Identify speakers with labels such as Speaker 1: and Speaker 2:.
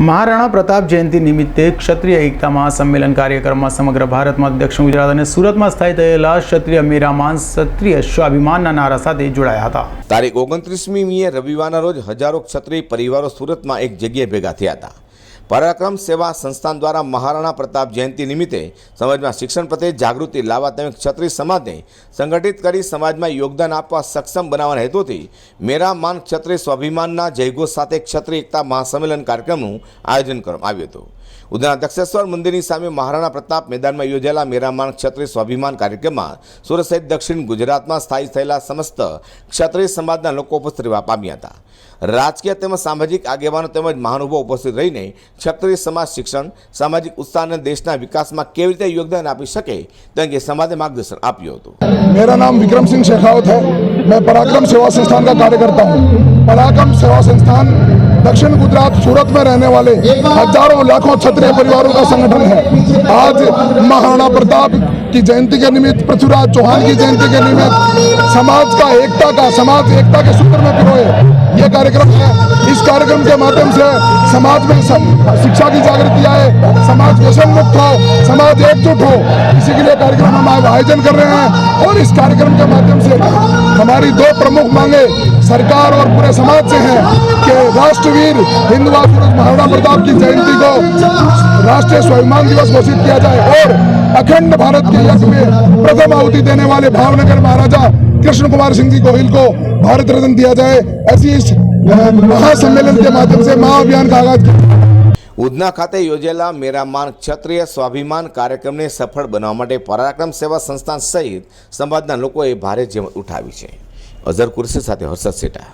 Speaker 1: મહારાણા પ્રતાપ જયંતિ નિમિત્તે ક્ષત્રિય એકતા મહાસંમેલન કાર્યક્રમમાં સમગ્ર ભારતમાં દક્ષિણ ગુજરાત અને સુરતમાં સ્થાયી થયેલા ક્ષત્રિય મેરામાન ક્ષત્રિય સ્વાભિમાનના નારા સાથે જોડાયા હતા.
Speaker 2: તારીખ ઓગણત્રીસમી મીએ રવિવારના રોજ હજારો ક્ષત્રિય પરિવારો સુરતમાં એક જગ્યાએ ભેગા થયા હતા. પરાક્રમ સેવા સંસ્થાન દ્વારા મહારાણા પ્રતાપ જયંતિ નિમિત્તે સમાજમાં શિક્ષણ પ્રત્યે જાગૃતિ લાવવા તેમજ ક્ષત્રિય સમાજને સંગઠિત કરી સમાજમાં યોગદાન આપવા સક્ષમ બનાવવાના હેતુથી મેરા માન ક્ષત્રિય સ્વાભિમાનના જયઘોષ સાથે ક્ષત્રિય એકતા મહાસંમેલન કાર્યક્રમનું આયોજન કરવામાં આવ્યું હતું. ઉધના દક્ષેશ્વર મંદિરની સામે મહારાણા પ્રતાપ મેદાનમાં યોજાયેલા મેરામાન ક્ષત્રિય સ્વાભિમાન કાર્યક્રમમાં સુરત સહિત દક્ષિણ ગુજરાતમાં સ્થાયી થયેલા સમસ્ત ક્ષત્રિય સમાજના લોકો ઉપસ્થિત રહેવા પામ્યા હતા. રાજકીય તેમજ સામાજિક આગેવાનો તેમજ મહાનુભાવ ઉપસ્થિત રહીને ક્ષત્રિય સમાજ શિક્ષણ, સામાજિક ઉત્સાહ અને દેશના વિકાસમાં કેવી રીતે યોગદાન આપી શકે તે અંગે સમાજે માર્ગદર્શન આપ્યું હતું.
Speaker 3: મેરા નામ વિક્રમસિંહ શેખાવત હૈ મેં પરાક્રમ સેવા સંસ્થાન કા કાર્યકર્તા હું પરાક્રમ સેવા સંસ્થાન दक्षिण गुजरात सूरत में रहने वाले हज़ारों, लाखों क्षत्रिय परिवारों का संगठन है। आज महाराणा प्रताप की जयंती के निमित्त, पृथ्वीराज चौहान की जयंती के निमित्त समाज का एकता का, समाज एकता के सूत्र में पिरोए ये कार्यक्रम है। इस कार्यक्रम के माध्यम से समाज में शिक्षा की जागृति आए, समाज व्यसन मुक्त हो, समाज एकजुट हो। इसी के लिए कार्यक्रम हम आयोजन कर रहे हैं और इस कार्यक्रम के माध्यम से हमारी दो प्रमुख मांगे सरकार और पूरे समाज से हैं कि राष्ट्रवीर हिंदुआ सूरज महाराणा प्रताप की जयंती को राष्ट्रीय स्वाभिमान दिवस घोषित किया जाए और अखंड भारत के यज्ञ में प्रथम आहुति देने वाले भावनगर महाराजा कृष्ण कुमार सिंह जी गोहिल को भारत रत्न दिया जाए ऐसी इस अ, महासम्मेलन के माध्यम से महाअभियान का आगाज किया
Speaker 2: ઉધના ખાતે યોજેલા મેરામાન ક્ષત્રિય સ્વાભિમાન કાર્યક્રમને સફળ બનાવવા માટે પરાક્રમ સેવા સંસ્થાન સહિત સમાજના લોકોએ ભારે જેમત ઉઠાવી છે અઝર કુરશી સાથે હર્ષદ સેટા